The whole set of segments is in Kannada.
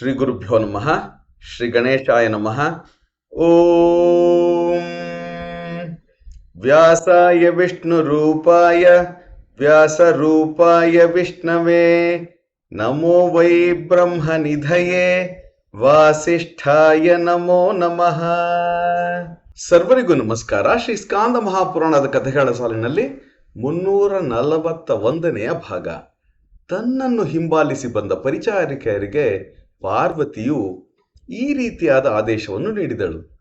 ಶ್ರೀ ಗುರುಭ್ಯೋ ನಮಃ, ಶ್ರೀ ಗಣೇಶಾಯ ನಮಃ. ಓಂ. ವ್ಯಾಸಾಯ ವಿಷ್ಣು ರೂಪಾಯ, ವ್ಯಾಸ ರೂಪಾಯ ವಿಷ್ಣವೇ. ನಮೋ ವೈ ಬ್ರಹ್ಮ ನಿಧಯೇ, ವಾಸಿಷ್ಠಾಯ ನಮೋ ನಮಃ. ಸರ್ವರಿಗೂ ನಮಸ್ಕಾರ. ಶ್ರೀ ಸ್ಕಾಂದ ಮಹಾಪುರಾಣದ ಕಥೆಗಳ ಸಾಲಿನಲ್ಲಿ ಮುನ್ನೂರ ನಲವತ್ತ ಒಂದನೆಯ ಭಾಗ. ತನ್ನನ್ನು ಹಿಂಬಾಲಿಸಿ ಬಂದ ಪರಿಚಾರಿಕೆಯರಿಗೆ ಪಾರ್ವತಿಯು ಈ ರೀತಿಯಾದ ಆದೇಶವನ್ನು ನೀಡಿದಳು.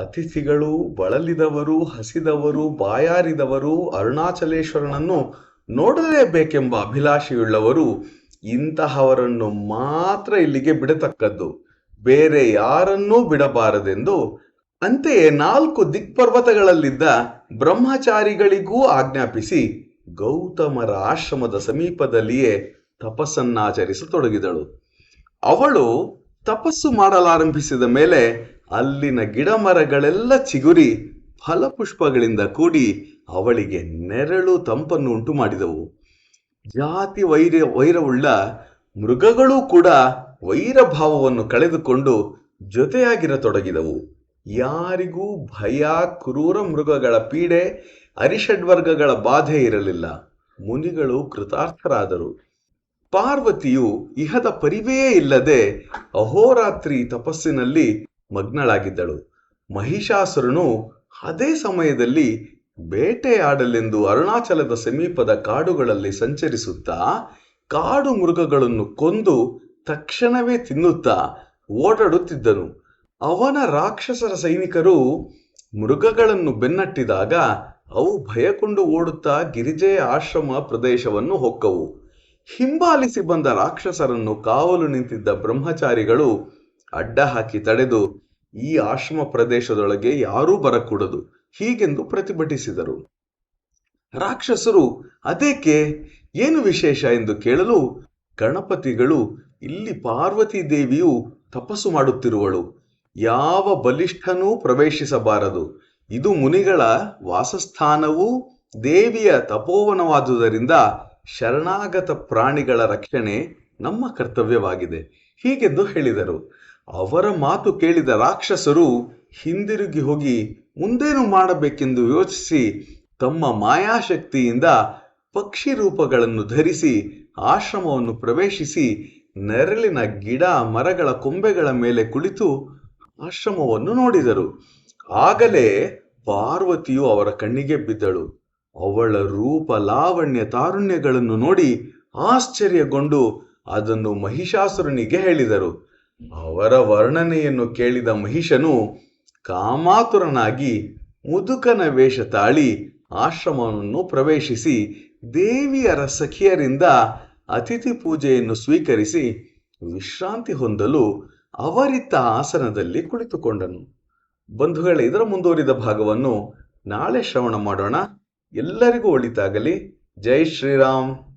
ಅತಿಥಿಗಳು ಬಳಲಿದವರು, ಹಸಿದವರು, ಬಾಯಾರಿದವರು, ಅರುಣಾಚಲೇಶ್ವರನನ್ನು ನೋಡಲೇಬೇಕೆಂಬ ಅಭಿಲಾಷೆಯುಳ್ಳವರು ಇಂತಹವರನ್ನು ಮಾತ್ರ ಇಲ್ಲಿಗೆ ಬಿಡತಕ್ಕದ್ದು. ಬೇರೆ ಯಾರನ್ನೂ ಬಿಡಬಾರದೆಂದು ಅಂತೆಯೇ ನಾಲ್ಕು ದಿಕ್ಪರ್ವತಗಳಲ್ಲಿದ್ದ ಬ್ರಹ್ಮಚಾರಿಗಳಿಗೂ ಆಜ್ಞಾಪಿಸಿ ಗೌತಮರ ಆಶ್ರಮದ ಸಮೀಪದಲ್ಲಿಯೇ ತಪಸ್ಸನ್ನಾಚರಿಸತೊಡಗಿದಳು. ಅವಳು ತಪಸ್ಸು ಮಾಡಲಾರಂಭಿಸಿದ ಮೇಲೆ ಅಲ್ಲಿನ ಗಿಡ ಮರಗಳೆಲ್ಲ ಚಿಗುರಿ ಫಲಪುಷ್ಪಗಳಿಂದ ಕೂಡಿ ಅವಳಿಗೆ ನೆರಳು ತಂಪನ್ನು ಉಂಟು ಮಾಡಿದವು ಜಾತಿ ವೈರ, ವೈರವುಳ್ಳ ಮೃಗಗಳೂ ಕೂಡ ವೈರಭಾವವನ್ನು ಕಳೆದುಕೊಂಡು ಜೊತೆಯಾಗಿರತೊಡಗಿದವು. ಯಾರಿಗೂ ಭಯ, ಕ್ರೂರ ಮೃಗಗಳ ಪೀಡೆ, ಅರಿಷಡ್ವರ್ಗಗಳ ಬಾಧೆ ಇರಲಿಲ್ಲ. ಮುನಿಗಳು ಕೃತಾರ್ಥರಾದರು. ಪಾರ್ವತಿಯು ಇಹದ ಪರಿವೆಯೇ ಇಲ್ಲದೆ ಅಹೋರಾತ್ರಿ ತಪಸ್ಸಿನಲ್ಲಿ ಮಗ್ನಳಾಗಿದ್ದಳು. ಮಹಿಷಾಸುರನು ಅದೇ ಸಮಯದಲ್ಲಿ ಬೇಟೆಯಾಡಲೆಂದು ಅರುಣಾಚಲದ ಸಮೀಪದ ಕಾಡುಗಳಲ್ಲಿ ಸಂಚರಿಸುತ್ತಾ ಕಾಡು ಮೃಗಗಳನ್ನು ಕೊಂದು ತಕ್ಷಣವೇ ತಿನ್ನುತ್ತಾ ಓಡಾಡುತ್ತಿದ್ದನು. ಅವನ ರಾಕ್ಷಸರ ಸೈನಿಕರು ಮೃಗಗಳನ್ನು ಬೆನ್ನಟ್ಟಿದಾಗ ಅವು ಭಯಕೊಂಡು ಓಡುತ್ತಾ ಗಿರಿಜೆಯ ಆಶ್ರಮ ಪ್ರದೇಶವನ್ನು ಹೊಕ್ಕವು. ಹಿಂಬಾಲಿಸಿ ಬಂದ ರಾಕ್ಷಸರನ್ನು ಕಾವಲು ನಿಂತಿದ್ದ ಬ್ರಹ್ಮಚಾರಿಗಳು ಅಡ್ಡ ಹಾಕಿ ತಡೆದು ಈ ಆಶ್ರಮ ಪ್ರದೇಶದೊಳಗೆ ಯಾರೂ ಬರಕೂಡದು ಹೀಗೆಂದು ಪ್ರತಿಭಟಿಸಿದರು. ರಾಕ್ಷಸರು ಅದೇಕೆ ಏನು ವಿಶೇಷ? ಎಂದು ಕೇಳಲು ಗಣಪತಿಗಳು, ಇಲ್ಲಿ ಪಾರ್ವತಿ ದೇವಿಯು ತಪಸ್ಸು ಮಾಡುತ್ತಿರುವಳು. ಯಾವ ಬಲಿಷ್ಠನೂ ಪ್ರವೇಶಿಸಬಾರದು. ಇದು ಮುನಿಗಳ ವಾಸಸ್ಥಾನವೂ ದೇವಿಯ ತಪೋವನವಾದುದರಿಂದ ಶರಣಾಗತ ಪ್ರಾಣಿಗಳ ರಕ್ಷಣೆ ನಮ್ಮ ಕರ್ತವ್ಯವಾಗಿದೆ. ಹೀಗೆಂದು ಹೇಳಿದರು. ಅವರ ಮಾತು ಕೇಳಿದ ರಾಕ್ಷಸರು ಹಿಂದಿರುಗಿ ಹೋಗಿ ಮುಂದೇನು ಮಾಡಬೇಕೆಂದು ಯೋಚಿಸಿ ತಮ್ಮ ಮಾಯಾಶಕ್ತಿಯಿಂದ ಪಕ್ಷಿ ರೂಪಗಳನ್ನು ಧರಿಸಿ ಆಶ್ರಮವನ್ನು ಪ್ರವೇಶಿಸಿ ನೆರಳಿನ ಗಿಡ, ಮರಗಳ ಕೊಂಬೆಗಳ ಮೇಲೆ ಕುಳಿತು ಆಶ್ರಮವನ್ನು ನೋಡಿದರು. ಆಗಲೇ ಪಾರ್ವತಿಯು ಅವರ ಕಣ್ಣಿಗೆ ಬಿದ್ದಳು. ಅವಳ ರೂಪ ಲಾವಣ್ಯ ತಾರುಣ್ಯಗಳನ್ನು ನೋಡಿ ಆಶ್ಚರ್ಯಗೊಂಡು ಅದನ್ನು ಮಹಿಷಾಸುರನಿಗೆ ಹೇಳಿದರು. ಅವರ ವರ್ಣನೆಯನ್ನು ಕೇಳಿದ ಮಹಿಷನು ಕಾಮಾತುರನಾಗಿ ಮುದುಕನ ವೇಷ ತಾಳಿ ಆಶ್ರಮವನ್ನು ಪ್ರವೇಶಿಸಿ ದೇವಿಯರ ಸಖಿಯರಿಂದ ಅತಿಥಿ ಪೂಜೆಯನ್ನು ಸ್ವೀಕರಿಸಿ ವಿಶ್ರಾಂತಿ ಹೊಂದಲು ಅವರಿತ ಆಸನದಲ್ಲಿ ಕುಳಿತುಕೊಂಡನು. ಬಂಧುಗಳ, ಇದರ ಮುಂದುವರಿದ ಭಾಗವನ್ನು ನಾಳೆ ಶ್ರವಣ ಮಾಡೋಣ. ಎಲ್ಲರಿಗೂ ಒಳಿತಾಗಲಿ. ಜೈ ಶ್ರೀರಾಮ್.